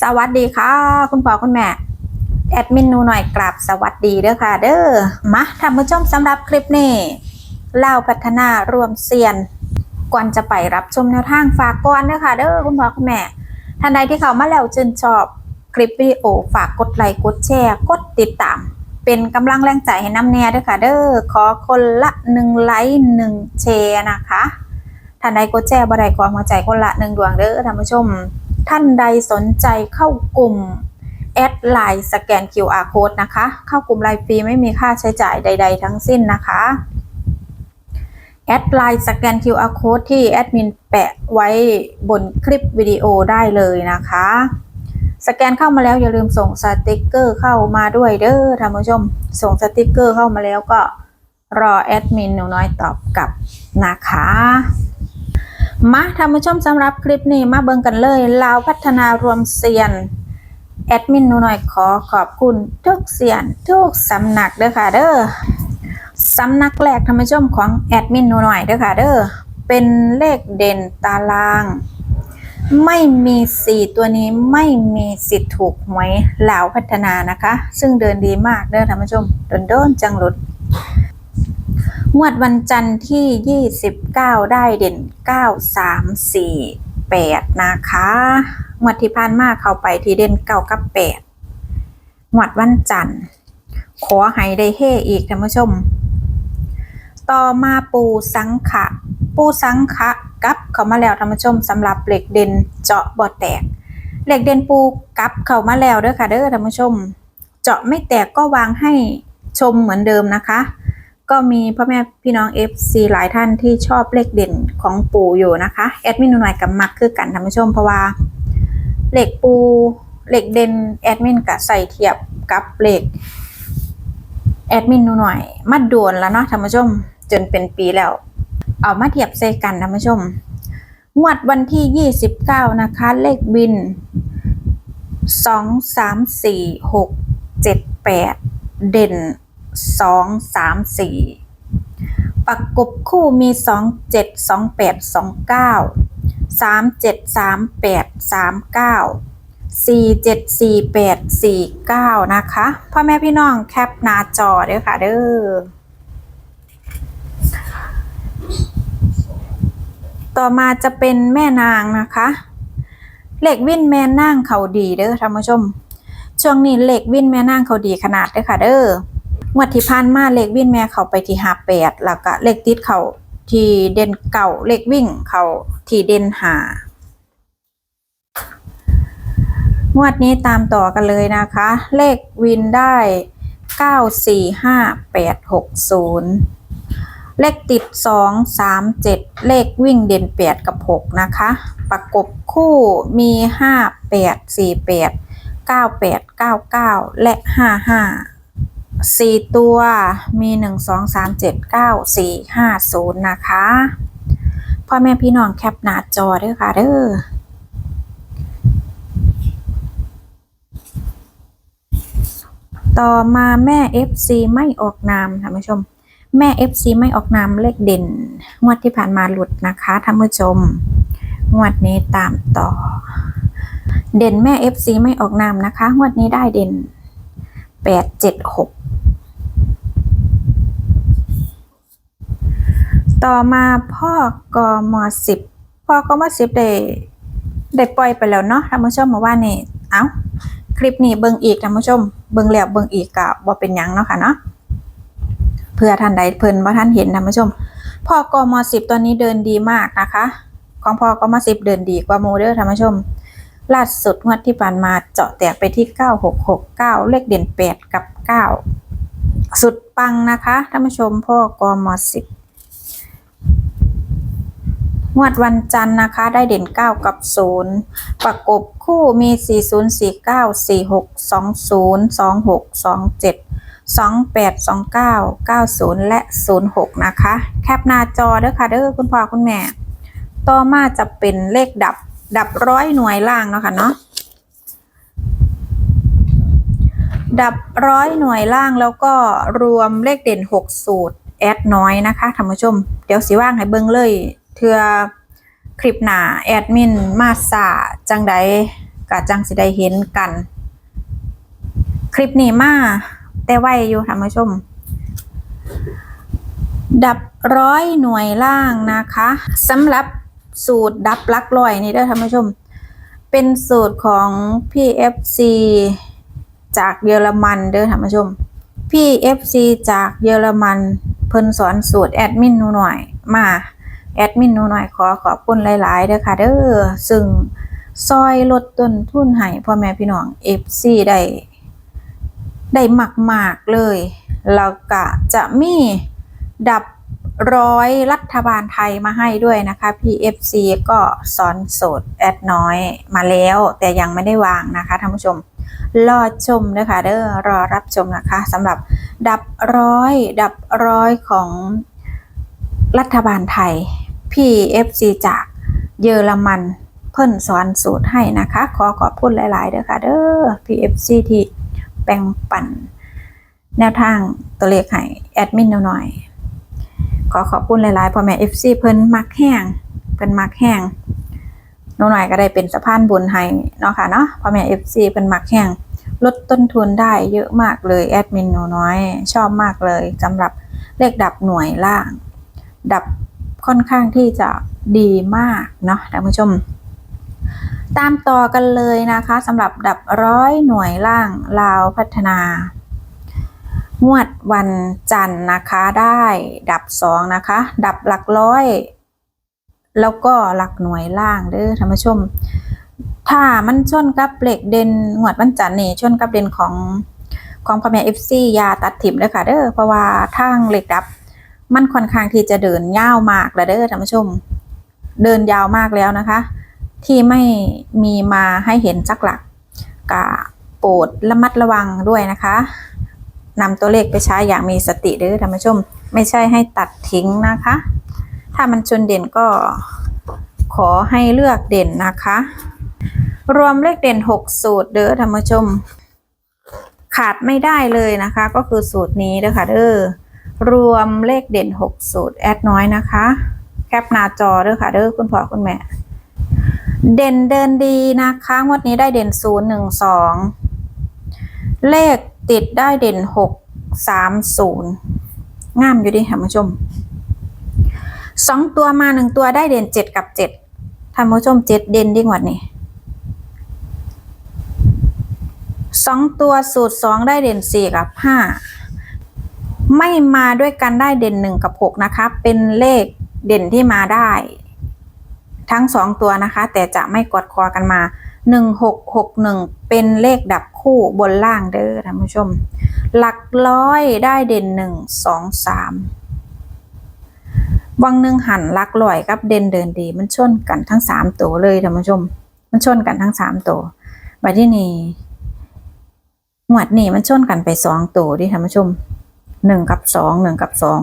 สวัสดีค่ะ คุณพ่อคุณแม่ แอดมินนูหน่อยกราบสวัสดีเด้อค่ะ เด้อมาท่านผู้ชมสำหรับคลิปนี้เล่าพัฒนารวมเซียน ก่อนจะไปรับชมแนวทางฝากก่อนเด้อค่ะ เด้อคุณพ่อคุณแม่ท่านใดที่เขามาแล้วชื่นชอบคลิปวิดีโอฝากกดไลค์กดแชร์กดติดตาม เป็นกำลังแรงใจให้น้ำแน่เด้อค่ะ เด้อขอคนละหนึ่งไลค์หนึ่งแชร์นะคะท่านใดกดแชร์บ่ได้กอหัวใจคนละหนึ่งดวงเด้อท่านผู้ชม ท่านใดสนใจเข้ากลุ่มแอดไลน์สแกน QR code นะคะ เข้ากลุ่มไลน์ฟรีไม่มีค่าใช้จ่ายใด ๆ ทั้งสิ้นนะคะแอดไลน์สแกน QR code ที่แอดมินแปะไว้บนคลิปวิดีโอได้เลยนะคะ สแกนเข้ามาแล้วอย่าลืมส่งสติกเกอร์เข้ามาด้วยเด้อท่านผู้ชม ส่งสติกเกอร์เข้ามาแล้วก็รอแอดมินหนูน้อยตอบกลับนะคะ มาท่านผู้ชมสำหรับคลิปนี้มาเบิ่งกันเลยลาวพัฒนารวมเซียน แอดมินหนูหน่อยขอขอบคุณทุกเสียนทุกสำนักเด้อค่ะเด้อสำนักแรกท่านผู้ชมของแอดมินหนูหน่อยเด้อค่ะเด้อเป็นเลขเด่นตาราง ไม่มีสี่ตัวนี้ไม่มีสิทธิ์ถูกหวยเหลาวพัฒนานะคะ ซึ่งเดินดีมากเด้อท่านผู้ชมโดนโดนจังหลุด งวดวันจันทร์ที่ 29 ได้เด่น 9 3 4 8 นะคะงวดที่ผ่านมาเข้าไปที่เด่น9กับ8งวดวันจันทร์ ขอให้ได้เฮอีกท่านผู้ชม ต่อมาปูสังขะ ปูสังขะกับเข้ามาแล้วท่านผู้ชมสำหรับเหล็กเด่นเจาะบ่อแตกเหล็กเด่นปูกับเข้ามาแล้วเด้อค่ะเด้อท่านผู้ชม เจาะไม่แตกก็วางให้ชมเหมือนเดิมนะคะ ก็มีพ่อแม่พี่น้อง FC หลายท่านที่ชอบเลขเด่นของปู่อยู่นะคะแอดมินหน่อยกับมักคือกันท่านผู้ชมเพราะว่าเหลขปูเหลขเด่นแอดมินกับใส่เทียบกับเหลขแอดมินหน่อยมาโดนแล้วเนาะท่านผู้ชมจนเป็นปีแล้ว เอามาเทียบใส่กันท่านผู้ชมงวดวันที่ 29 นะคะ เลขบิน 2 3 4 6 7 8 เด่น สองสามสี่ประกบคู่มีสองเจ็ดสองแปดสองเก้าสามเจ็ดสามแปดสามเก้าสี่เจ็ดสี่แปดสี่เก้านะคะพ่อแม่พี่น้องแคปหน้าจอเด้อค่ะเด้อต่อมาจะเป็นแม่นางนะคะ เหล็กวินแม่นางเขาดีเด้อท่านผู้ชม ช่วงนี้เหล็กวินแม่นางเขาดีขนาดเด้อค่ะเด้อ งวดที่ผ่านมาเลขวิ่งแม่เขาไปที่หาแปดแล้วก็เลขติดเขาที่เด่นเก่าเลขวิ่งเขาที่เด่นหางวดนี้ตามต่อกันเลยนะคะ เลขวินได้เก้าสี่ห้าแปดหกศูนย์เลขติดสองสามเจ็ดเลขวิ่งเด่นแปดกับหกนะคะ ประกบคู่มีห้าแปดสี่แปดเก้าแปดเก้าเก้าและห้าห้า สี่ตัวมีหนึ่งสองสามเจ็ดเก้าสี่ห้าศูนย์นะคะพ่อแม่พี่น้องแคปหน้าจอเด้อค่ะเด้อต่อมาแม่เอฟซีไม่ออกนามท่านผู้ชม แม่เอฟซีไม่ออกนามเลขเด่น งวดที่ผ่านมาหลุดนะคะท่านผู้ชม งวดนี้ตามต่อ เด่นแม่เอฟซีไม่ออกนามนะคะ งวดนี้ได้เด่นแปดเจ็ดหก ต่อมาพ่อกมสิบพ่อกมสิบได้ได้ปล่อยไปแล้วเนาะท่านผู้ชมมาว่านี่เอ้าคลิปนี้เบิ่งอีกท่านผู้ชม เบิ่งแล้วเบิ่งอีกก็บ่เป็นยังเนาะค่ะเนาะเพื่อท่านใดเพิ่นว่าท่านเห็นท่านผู้ชมพ่อกมสิบตอนนี้เดินดีมากนะคะ ของพ่อกมสิบเดินดีกว่าโมเดอร์ท่านผู้ชมล่าสุดงวดที่ผ่านมาเจาะแตกไปที่ 9669 เลขเด่น 8 กับ 9 สุดปังนะคะท่านผู้ชมพ่อกมสิบ งวดวันจันทร์นะคะ ได้เด่น 9 กับ 0 ประกบคู่มี 4049 4620 2627 28 29 90 และ 06 นะคะ แคปหน้าจอเด้อค่ะ เด้อคุณพ่อคุณแม่ ต่อมาจะเป็นเลขดับ ดับร้อยหน่วยล่างเนาะค่ะเนาะ ดับร้อยหน่วยล่างแล้วก็รวมเลขเด่นหกสูตร แอดน้อยนะคะท่านผู้ชม เดี๋ยวสิว่างให้เบิ่งเลย เทือคลิปหนาแอดมินมาสาจังใดกะจังสิได้เห็นกัน คลิปนี้มาแต่ไวอยู่ท่านผู้ชม ดับร้อยหน่วยล่างนะคะสำหรับสูตรดับลักร้อยนี่เด้อท่านผู้ชม เป็นสูตรของ PFC จากเยอรมันเด้อท่านผู้ชม PFC จากเยอรมัน เพิ่นสอนสูตรแอดมินหนูหน่อยมา แอดมินหนูหน่อยขอขอบคุณหลายๆเด้อค่ะเด้อซึ่งซอยลดต้นทุนให้พ่อแม่พี่น้อง FC ได้ได้มากๆเลยแล้วก็จะมีดับร้อยรัฐบาลไทยมาให้ด้วยนะคะ PFC ก็สอนโสดแอดน้อยมาแล้ว แต่ยังไม่ได้วางนะคะท่านผู้ชม รอชมเด้อค่ะเด้อรอรับชมนะคะสำหรับดับร้อยดับร้อยของรัฐบาลไทย PFC จากเยอรมันเพิ่นสอนสูตรให้นะคะ ขอขอบคุณหลาย ๆ เด้อค่ะ เด้อ PFC ที่แบ่งปัน แนวทางตัวเลขให้แอดมินหน่อยๆขอขอบคุณหลาย ๆ พ่อแม่ FC เพิ่นมักแห้งเพิ่นมักแห้งหนูหน่อยก็ได้เป็นสะพานบุญให้เนาะค่ะเนาะพ่อแม่ FC เพิ่นมักแห้งลดต้นทุนได้เยอะมากเลยแอดมินหนูน้อย ชอบมากเลยสำหรับเลขดับหน่วยล่าง ดับ ค่อนข้างที่จะดีมากเนาะท่านผู้ชม ตามต่อกันเลยนะคะสำหรับดับร้อยหน่วยล่างลาวพัฒนางวดวันจันทร์นะคะได้ดับสองนะคะ ดับหลักร้อย แล้วก็หลักหน่วยล่างเด้อท่านผู้ชม ถ้ามันชนกับเหล็กเด่นงวดวันจันทร์นี่ชนกับเด่นของของพ่อแม่เอฟซียาตัดถิ่มเลยค่ะเด้อเพราะว่าทางเหล็กดับ มันค่อนข้างที่จะเดินยาวมากแล้วเด้อท่านผู้ชม เดินยาวมากแล้วนะคะ ที่ไม่มีมาให้เห็นสักหลักกะโปรดระมัดระวังด้วยนะคะนำตัวเลขไปใช้อย่างมีสติเด้อท่านผู้ชม ไม่ใช่ให้ตัดทิ้งนะคะ ถ้ามันชนเด่นก็ขอให้เลือกเด่นนะคะ รวมเลขเด่น 6 สูตรเด้อท่านผู้ชม ขาดไม่ได้เลยนะคะ ก็คือสูตรนี้เด้อค่ะเด้อ รวมเลขเด่น 6 สูตร แอดน้อยนะคะ แคปหน้าจอเด้อค่ะเด้อคุณพ่อคุณแม่ เด่นเดินดีนะคะงวดนี้ได้เด่นศูนย์หนึ่งสองเลขติดได้เด่นหกสามศูนย์งามอยู่ดิท่านผู้ชมสองตัวมาหนึ่งตัวได้เด่นเจ็ดกับเจ็ดท่านผู้ชมเจ็ดเด่นดีกว่านี้สองตัวสูตรสองได้เด่นสี่กับห้า ไม่มาด้วยกันได้เด่นหนึ่งกับหกนะคะ เป็นเลขเด่นที่มาได้ ทั้งสองตัวนะคะ แต่จะไม่กอดคอกันมาหนึ่งหกหกหนึ่งเป็นเลขดับคู่บนล่างเด้อท่านผู้ชม หลักร้อยได้เด่นหนึ่งสองสามวังหนึ่งหันหลักร้อยกับเด่นเดินดี มันชนกันทั้งสามตัวเลยท่านผู้ชม มันชนกันทั้งสามตัวบัดที่นี่หมวดนี่มันชนกันไปสองตัวดิท่านผู้ชม หนึ่งกับสองหนึ่งกับสอง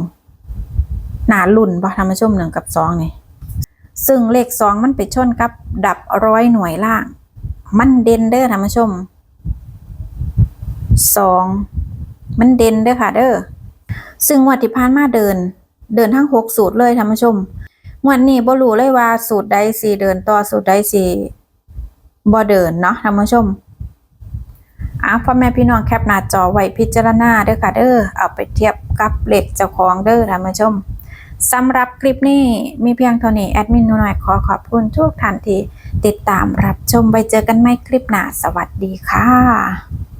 หนาลุ่นปะท่านผู้ชมหนึ่งกับสองนี่ซึ่งเลขสองมันไปชนกับ ดับร้อยหน่วยล่าง มันเด่นเด้อท่านผู้ชมสองมันเด่นเด้อค่ะเด้อซึ่งวดที่ผ่านมาเดิน เดินทั้งหกสูตรเลยท่านผู้ชมวดนี้บ่รู้เลยว่าสูตรใดสี่เดินต่อสูตรใดสี่บ่เดินเนาะท่านผู้ชม อ้าวพ่อแม่พี่น้องแคปหน้าจอไว้พิจารณาเด้อค่ะเด้อเอาไปเทียบกับเลขเจ้าของเด้อท่านผู้ชมสำหรับคลิปนี้มีเพียงเท่านี้แอดมินหนูหน่อยขอขอบคุณทุกท่านที่ติดตามรับชมไปเจอกันใหม่คลิปหน้าสวัสดีค่ะ